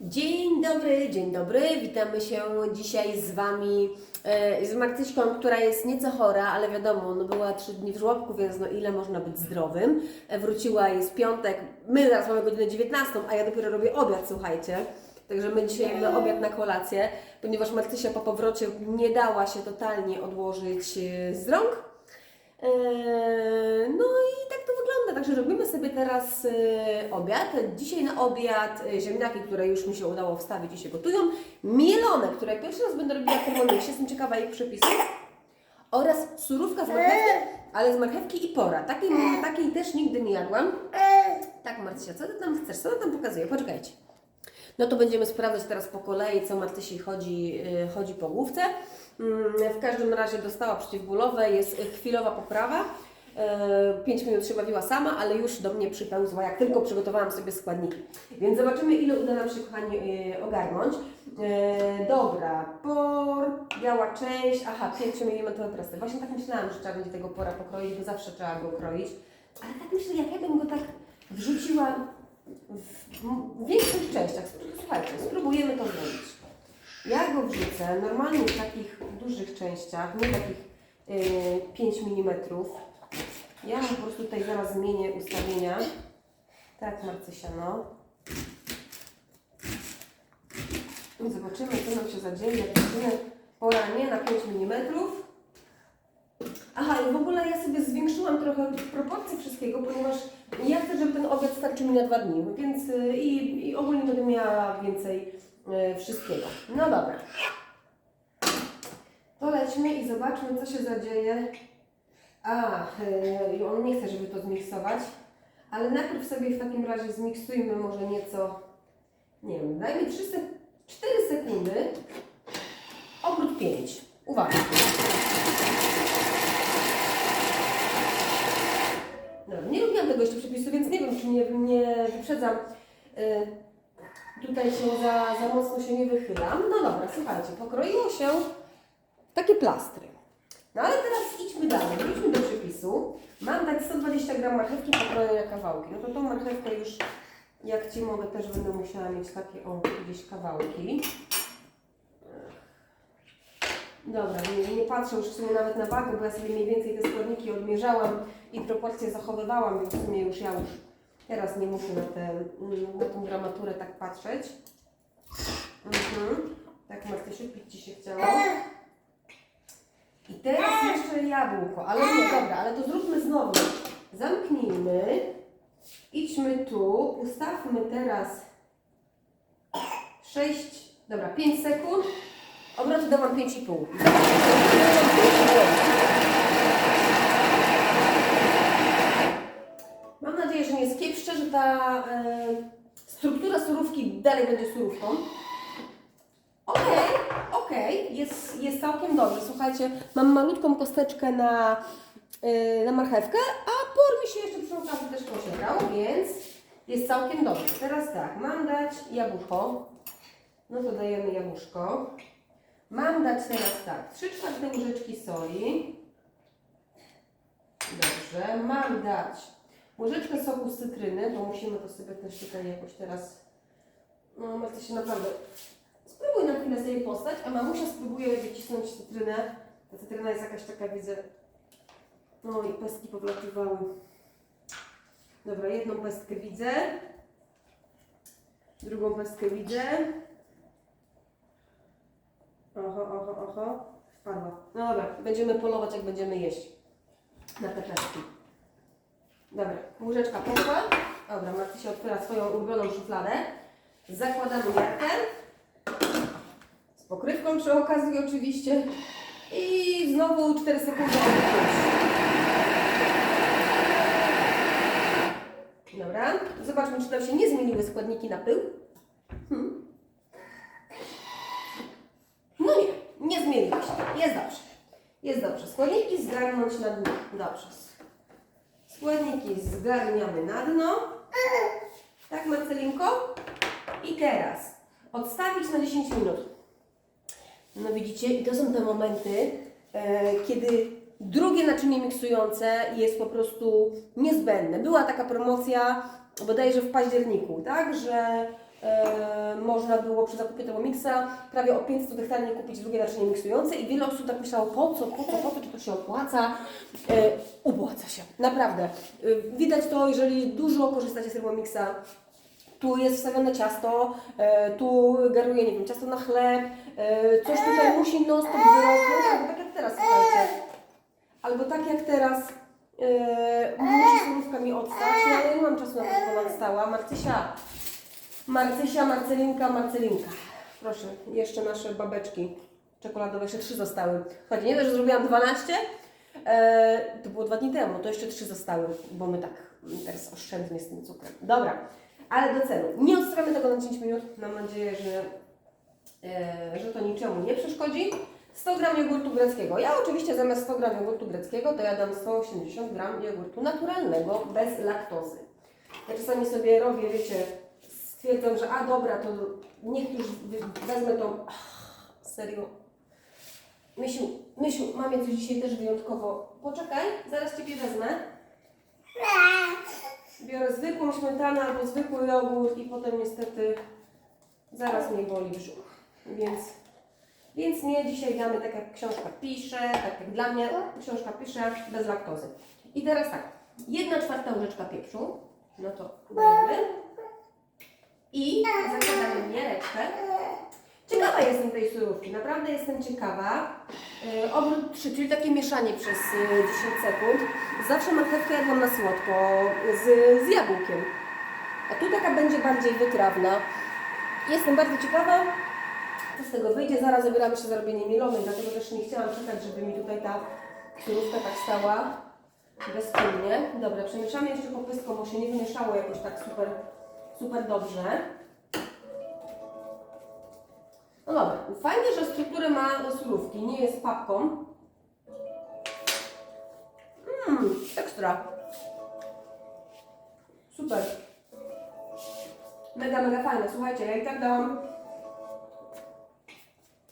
Dzień dobry, dzień dobry. Witamy się dzisiaj z Wami, e, z Marcyśką, która jest nieco chora, ale wiadomo, no była trzy dni w żłobku, więc no ile można być zdrowym. E, Wróciła, jest piątek, my zaraz mamy godzinę 19, a ja dopiero robię obiad, słuchajcie. Także my dzisiaj jemy obiad na kolację, ponieważ Marcysia po powrocie nie dała się totalnie odłożyć e, z rąk. No i tak. Także robimy sobie teraz e, obiad. Dzisiaj na obiad e, ziemniaki, które już mi się udało wstawić i się gotują. Mielone, które pierwszy raz będę robiła w Thermomixie. Jestem ciekawa ich przepisów. Oraz surówka z marchewki, ale z marchewki i pora. Takiej, takiej też nigdy nie jadłam. Tak Marcia, co Ty tam chcesz? Co Ty tam pokazuje? Poczekajcie. No to będziemy sprawdzać teraz po kolei, co Martysi chodzi, y, chodzi po główce. Mm, W każdym razie dostała przeciwbólowe, jest chwilowa poprawa. 5 minut się bawiła sama, ale już do mnie przypełzła, jak tylko przygotowałam sobie składniki. Więc zobaczymy, ile uda nam się, kochani, y, ogarnąć. E, Dobra, por, biała część, aha, 5 mm presy. Właśnie tak myślałam, że trzeba będzie tego pora pokroić, bo zawsze trzeba go kroić. Ale tak myślę, jak ja bym go tak wrzuciła w, większych częściach. Słuchajcie, spróbujemy to zrobić. Ja go wrzucę normalnie w takich dużych częściach, nie takich y, 5 mm. Ja mu po prostu tutaj zaraz zmienię ustawienia. Tak, Marcysia, no. I zobaczymy, co nam się zadzieje. Jak będziemy pora nie na 5 mm. Aha, i w ogóle ja sobie zwiększyłam trochę proporcje wszystkiego, ponieważ ja chcę, żeby ten obiad starczył mi na dwa dni, więc y, i, i ogólnie będę miała więcej y, wszystkiego. No dobra. To lećmy i zobaczmy, co się zadzieje. A, y, on nie chce, żeby to zmiksować, ale najpierw sobie w takim razie zmiksujmy może nieco, nie wiem, dajmy 3 sek 4 sekundy, obrót 5. Uwaga. No, nie lubiłam tego jeszcze przepisu, więc nie wiem, czy nie, nie wyprzedzam. Y, tutaj się za, za mocno się nie wychylam. No dobra, słuchajcie, pokroiło się takie plastry. No ale teraz idźmy dalej, wróćmy do przepisu. Mam dać 120 gram marchewki pokroję na kawałki. No to tą marchewkę już, jak Ci mogę, też będę musiała mieć takie, o, gdzieś kawałki. Dobra, nie, nie patrzę już w sumie nawet na wagę, bo ja sobie mniej więcej te składniki odmierzałam i proporcje zachowywałam, więc w sumie już ja już teraz nie muszę na, tę na tą gramaturę tak patrzeć. Mhm. Tak Martysiu, pić Ci się chciało. Teraz jeszcze jabłko, ale nie, dobra, ale to zróbmy znowu. Zamknijmy, idźmy tu, ustawmy teraz 6, dobra, 5 sekund. Obroty dałam 5,5. Mam nadzieję, że nie skiepszczę, że ta e, struktura surówki dalej będzie surówką. Okej, okej, jest, jest całkiem dobrze. Słuchajcie, mam malutką kosteczkę na, e, na marchewkę, a por mi się jeszcze przy okazji też posiadał, więc jest całkiem dobrze. Teraz tak, mam dać jabłko. No to dajemy jabłuszko. Mam dać teraz tak, 3 czwarte łyżeczki soli. Dobrze, mam dać łyżeczkę soku z cytryny, bo musimy to sobie też tutaj jakoś teraz, no Marta się naprawdę, spróbuj na chwilę sobie postać, a mamusia spróbuje wycisnąć cytrynę. Ta cytryna jest jakaś taka, widzę, no i pestki powlatywały. Dobra, jedną pestkę widzę, drugą pestkę widzę. Oho, oho, oho. Wpadła. No dobra, będziemy polować, jak będziemy jeść. Na te pestki. Dobra, łyżeczka poszła. Dobra, Marty się otwiera swoją ulubioną szufladę. Zakładamy jarkę. Z pokrywką przy okazji oczywiście. I znowu 4 sekundy. Dobra, zobaczmy, czy nam się nie zmieniły składniki na pył. Hmm. No nie, nie zmieniło się. Jest dobrze. Jest dobrze. Składniki zgarnąć na dno. Dobrze. Składniki zgarniamy na dno. Tak, Marcelinko? I teraz odstawić na 10 minut. No widzicie, i to są te momenty, e, kiedy drugie naczynie miksujące jest po prostu niezbędne. Była taka promocja bodajże w październiku, tak, że e, można było przy zakupie tego miksa prawie o 500 zł taniej kupić drugie naczynie miksujące i wiele osób tak myślało, po co, po co, po co, czy to się opłaca? E, opłaca się, naprawdę. E, widać to, jeżeli dużo korzystacie z Thermomixa, tu jest wstawione ciasto, e, tu garuje, nie wiem, ciasto na chleb, e, coś tutaj musi non stop wyrosnąć, albo tak jak teraz, słuchajcie. Albo tak jak teraz, e, musi surówka mi odstać, no ale ja nie mam czasu na to, żeby ona stała. Marcysia, Marcysia, Marcelinka, Marcelinka. Proszę, jeszcze nasze babeczki czekoladowe, jeszcze trzy zostały. Chodzi, nie dość, że zrobiłam 12, e, to było dwa dni temu, to jeszcze trzy zostały, bo my tak teraz oszczędnie z tym cukrem. Dobra, ale do celu. Nie odstawiamy tego na 10 minut. Mam nadzieję, że, e, że to niczemu nie przeszkodzi. 100 gram jogurtu greckiego. Ja oczywiście zamiast 100 gram jogurtu greckiego to ja dam 180 gram jogurtu naturalnego, bez laktozy. Ja czasami sobie robię, wiecie, stwierdzam, że a dobra, to niech już wezmę tą... Ach, serio. Mysiu, Mysiu, mamie coś dzisiaj też wyjątkowo. Poczekaj, zaraz Ciebie wezmę. Biorę zwykłą śmietanę albo zwykły jogurt i potem niestety zaraz mnie boli brzuch. Więc, więc nie, dzisiaj damy tak jak książka pisze, tak jak dla mnie książka pisze, bez laktozy. I teraz tak, jedna czwarta łyżeczka pieprzu, no to dajemy. I zakładamy mieleczkę. Ciekawa jestem tej surówki, naprawdę jestem ciekawa. Yy, obrót 3, czyli takie mieszanie przez yy, 10 sekund. Zawsze marchewkę jadłam na słodko z, z jabłkiem. A tu taka będzie bardziej wytrawna. Jestem bardzo ciekawa, co z tego wyjdzie. Zaraz zabieramy się za robienie mielonej, dlatego też nie chciałam czekać, żeby mi tutaj ta surówka tak stała bezpłynnie. Dobra, przemieszamy jeszcze popystką, bo się nie wymieszało jakoś tak super, super dobrze. No dobra, fajnie, że strukturę ma surówki, nie jest papką. Mmm, ekstra. Super. Mega, mega fajne. Słuchajcie, ja i tak dałam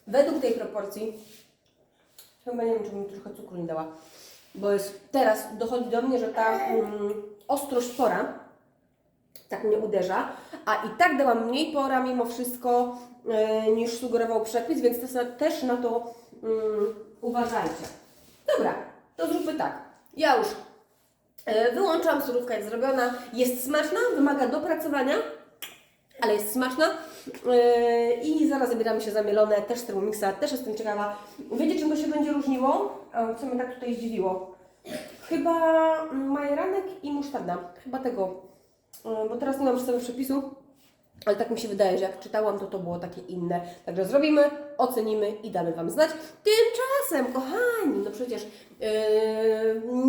według tej proporcji chyba nie wiem, czy bym trochę cukru nie dała, bo jest teraz dochodzi do mnie, że ta mm, ostrość tak mnie uderza, a i tak dałam mniej pora mimo wszystko e, niż sugerował przepis, więc też, na to mm, uważajcie. Dobra, to zróbmy tak. Ja już e, wyłączam, surówka jest zrobiona, jest smaczna, wymaga dopracowania, ale jest smaczna e, i zaraz zabieramy się za mielone, też z Thermomixa, też jestem ciekawa. Wiecie czym to się będzie różniło? E, Co mnie tak tutaj zdziwiło? Chyba majeranek i musztarda, chyba tego bo teraz nie mam przy sobie przepisu, ale tak mi się wydaje, że jak czytałam, to to było takie inne. Także zrobimy, ocenimy i damy Wam znać. Tymczasem, kochani, no przecież yy,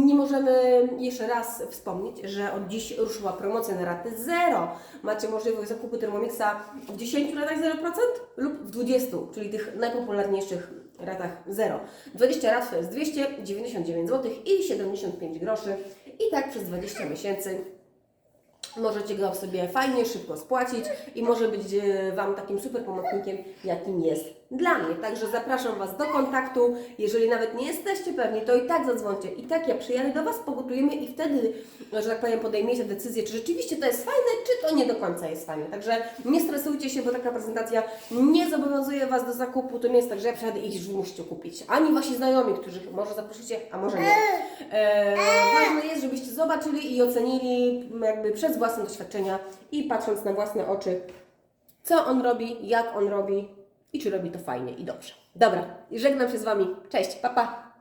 nie możemy jeszcze raz wspomnieć, że od dziś ruszyła promocja na raty zero. Macie możliwość zakupu Thermomixa w 10 ratach 0% lub w 20, czyli tych najpopularniejszych ratach 0. 20 rat to jest 299 zł i 75 groszy i tak przez 20 miesięcy Możecie go sobie fajnie, szybko spłacić i może być e, Wam takim super pomocnikiem, jakim jest dla mnie. Także zapraszam Was do kontaktu. Jeżeli nawet nie jesteście pewni, to i tak zadzwońcie. I tak ja przyjadę do Was, pogotujemy i wtedy, że tak powiem, podejmiecie decyzję, czy rzeczywiście to jest fajne, czy to nie do końca jest fajne. Także nie stresujcie się, bo taka prezentacja nie zobowiązuje Was do zakupu. To nie jest tak, że ja przyjadę i już musicie kupić. Ani Wasi znajomi, których może zaprosicie, a może nie. E, ważne jest, żebyście zobaczyli i ocenili jakby przez własne doświadczenia i patrząc na własne oczy, co on robi, jak on robi i czy robi to fajnie i dobrze. Dobra, żegnam się z Wami. Cześć, pa pa!